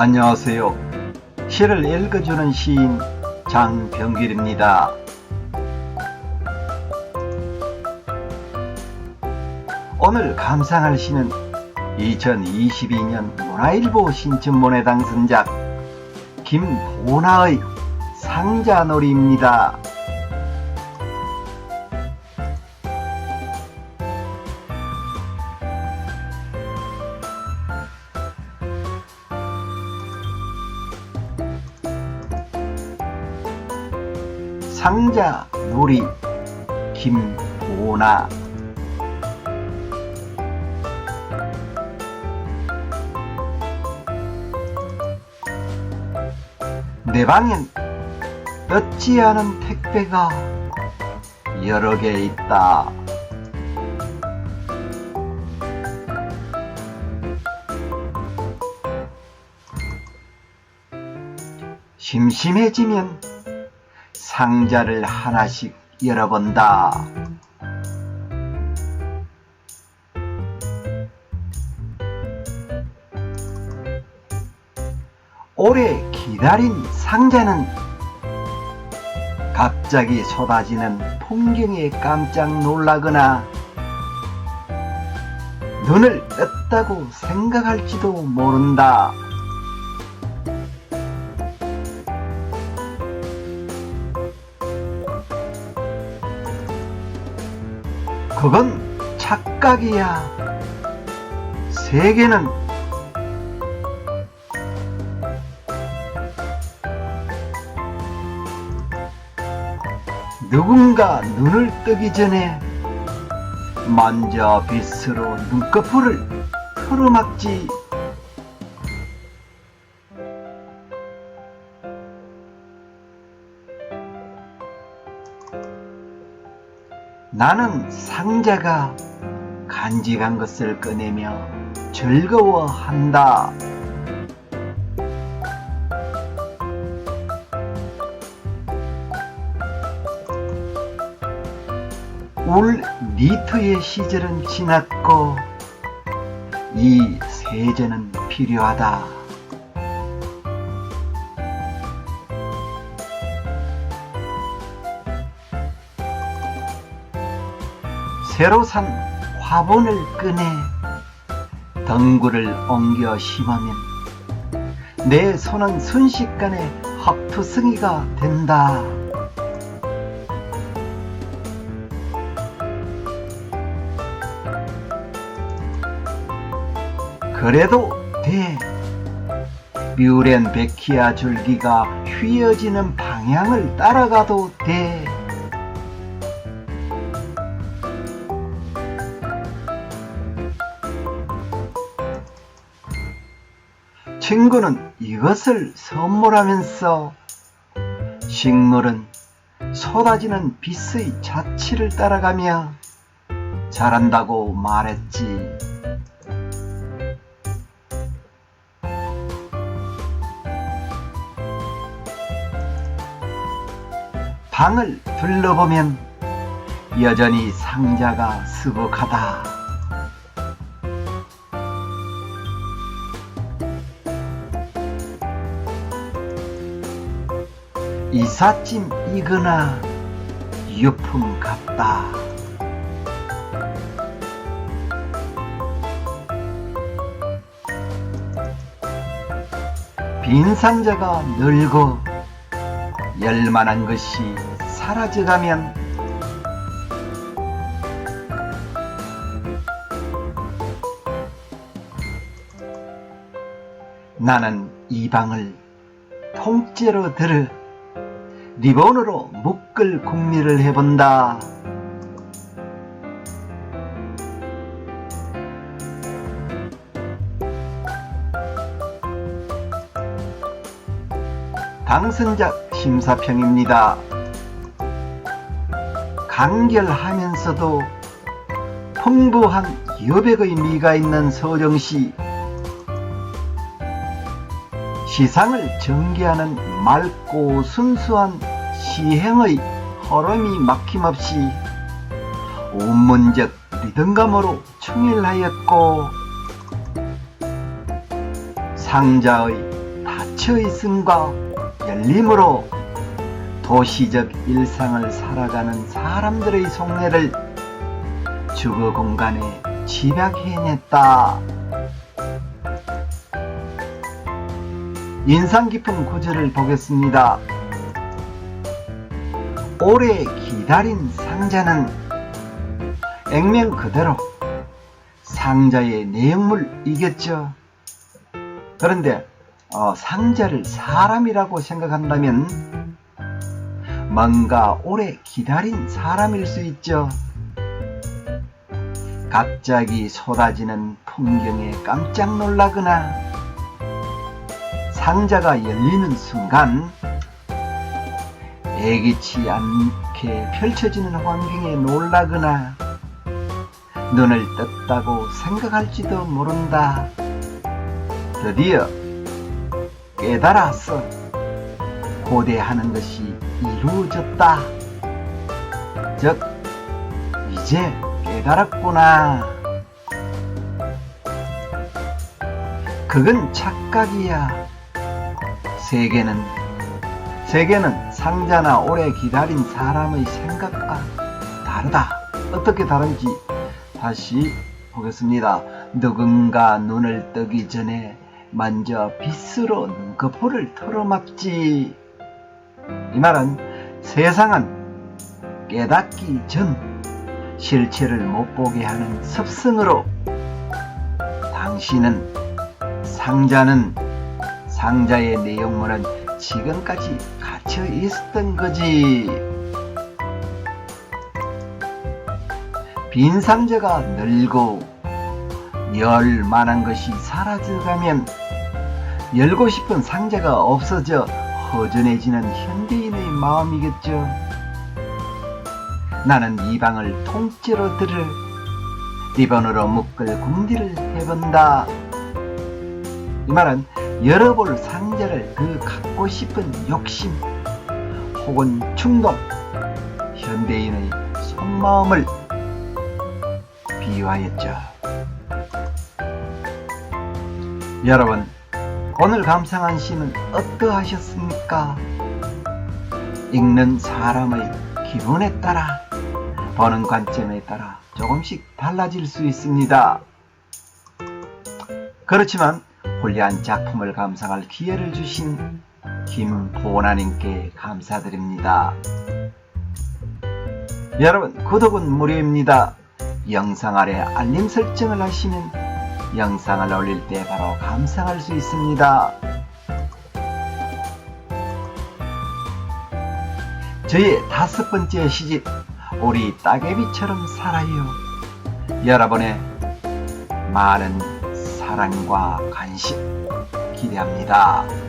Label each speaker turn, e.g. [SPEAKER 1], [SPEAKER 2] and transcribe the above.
[SPEAKER 1] 안녕하세요. 시를 읽어주는 시인 장병길입니다. 오늘 감상할 시는 2022년 문화일보 신춘문예 당선작 김보나의 상자놀이입니다. 상자 놀이 김보나 내 방엔 뜯지 않은 택배가 여러 개 있다. 심심해지면 상자를 하나씩 열어본다. 오래 기다린 상자는 갑자기 쏟아지는 풍경에 깜짝 놀라거나 눈을 떴다고 생각할지도 모른다. 그건 착각이야. 세계는 누군가 눈을 뜨기 전에 먼저 빗으로 눈꺼풀을 틀어막지. 나는 상자가 간직한 것을 꺼내며 즐거워한다. 올 니트의 시절은 지났고 이 세제는 필요하다. 새로 산 화분을 꺼내 덩굴을 옮겨 심으면 내 손은 순식간에 헛투성이가 된다. 그래도 돼. 뮤렌 베키아 줄기가 휘어지는 방향을 따라가도 돼. 친구는 이것을 선물하면서 식물은 쏟아지는 빛의 자취를 따라가며 자란다고 말했지. 방을 둘러보면 여전히 상자가 수북하다. 이삿짐이거나 유품 같다. 빈 상자가 늘고 열만한 것이 사라져가면 나는 이 방을 통째로 들어 리본으로 묶을 궁리를 해본다. 당선작 심사평입니다. 간결하면서도 풍부한 여백의 미가 있는 서정시 시상을 전개하는 맑고 순수한 시행의 흐름이 막힘없이 운문적 리듬감으로 충일하였고 상자의 닫혀있음과 열림으로 도시적 일상을 살아가는 사람들의 속내를 주거 공간에 집약해냈다. 인상 깊은 구절을 보겠습니다. 오래 기다린 상자는 액면 그대로 상자의 내용물이겠죠. 그런데 어, 상자를 사람이라고 생각한다면 뭔가 오래 기다린 사람일 수 있죠. 갑자기 쏟아지는 풍경에 깜짝 놀라거나 상자가 열리는 순간 애기치 않게 펼쳐지는 환경에 놀라거나 눈을 떴다고 생각할지도 모른다. 드디어 깨달았어. 고대하는 것이 이루어졌다. 즉, 이제 깨달았구나. 그건 착각이야. 세계는, 세계는 상자나 오래 기다린 사람의 생각과 다르다. 어떻게 다른지 다시 보겠습니다. 누군가 눈을 뜨기 전에 먼저 빗으로 눈꺼풀을 털어막지. 이 말은 세상은 깨닫기 전 실체를 못 보게 하는 습성으로 당신은 상자는 상자의 내용물은 지금까지 갇혀 있었던 거지. 빈 상자가 늘고 열 만한 것이 사라져가면 열고 싶은 상자가 없어져 허전해지는 현대인의 마음이겠죠. 나는 이 방을 통째로 들을 리본으로 묶을 궁디를 해본다. 이 말은 열어볼 상자를 그 갖고 싶은 욕심 혹은 충동, 현대인의 속마음을 비유하였죠. 여러분, 오늘 감상한 시는 어떠하셨습니까? 읽는 사람의 기분에 따라, 보는 관점에 따라 조금씩 달라질 수 있습니다. 그렇지만 홀리한 작품을 감상할 기회를 주신 김보나님께 감사드립니다. 여러분, 구독은 무료입니다. 영상 아래 알림 설정을 하시면 영상을 올릴 때 바로 감상할 수 있습니다. 저의 다섯 번째 시집 우리 따개비처럼 살아요. 여러분의 많은 사랑과 관심 기대합니다.